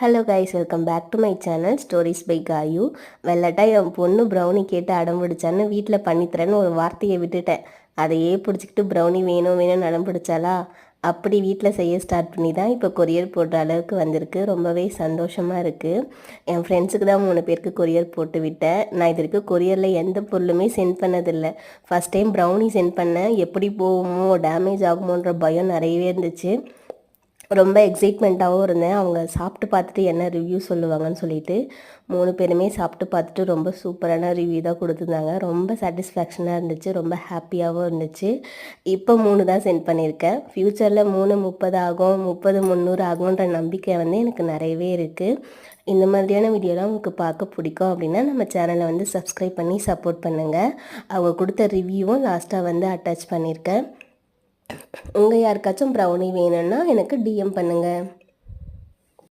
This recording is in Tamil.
Hello guys welcome back to my channel stories by Gayu வெள்ளட்டா என் பொண்ணு ப்ரௌனி கேட்டு அடம் பிடிச்சான்னு வீட்டில் பண்ணித்தரேன்னு ஒரு வார்த்தையை விட்டுட்டேன். அதையே பிடிச்சிக்கிட்டு ப்ரௌனி வேணும் வேணும்னு அடம் பிடிச்சாலா அப்படி வீட்டில் செய்ய ஸ்டார்ட் பண்ணி தான் இப்போ கொரியர் போடுற அளவுக்கு வந்திருக்கு. ரொம்பவே சந்தோஷமாக இருக்குது என் ஃப்ரெண்ட்ஸுக்கு தான் மூணு பேருக்கு கொரியர் போட்டு விட்டேன். நான் இது வரைக்கும் கொரியரில் எந்த பொருளுமே சென்ட் பண்ணதில்லை. ஃபஸ்ட் டைம் ப்ரௌனி சென்ட் பண்ணேன். எப்படி போகுமோ டேமேஜ் ஆகுமோன்ற பயம் நிறையவே இருந்துச்சு. ரொம்ப எக்ஸைட்மெண்ட்டாகவும் இருந்தேன். அவங்க சாப்பிட்டு பார்த்துட்டு என்ன ரிவ்யூ சொல்லுவாங்கன்னு சொல்லிட்டு மூணு பேருமே சாப்பிட்டு பார்த்துட்டு ரொம்ப சூப்பரான ரிவ்யூ தான் கொடுத்துருந்தாங்க. ரொம்ப சாட்டிஸ்ஃபேக்ஷனாக இருந்துச்சு. ரொம்ப ஹாப்பியாகவும் இருந்துச்சு. இப்போ மூணு தான் சென்ட் பண்ணியிருக்கேன். ஃப்யூச்சரில் மூணு முப்பது ஆகும் முப்பது முந்நூறு ஆகுன்ற நம்பிக்கை வந்து எனக்கு நிறையவே இருக்குது இந்த மாதிரியான வீடியோலாம் உங்களுக்கு பார்க்க பிடிக்கும் அப்படின்னா நம்ம சேனலை வந்து சப்ஸ்கிரைப் பண்ணி சப்போர்ட் பண்ணுங்கள் அவங்க கொடுத்த ரிவ்யூவும் லாஸ்ட்டாக வந்து அட்டாச் பண்ணியிருக்கேன். உங்கள் யாருக்காச்சும் ப்ரௌனி வேணும்னா எனக்கு டிஎம் பண்ணுங்கள்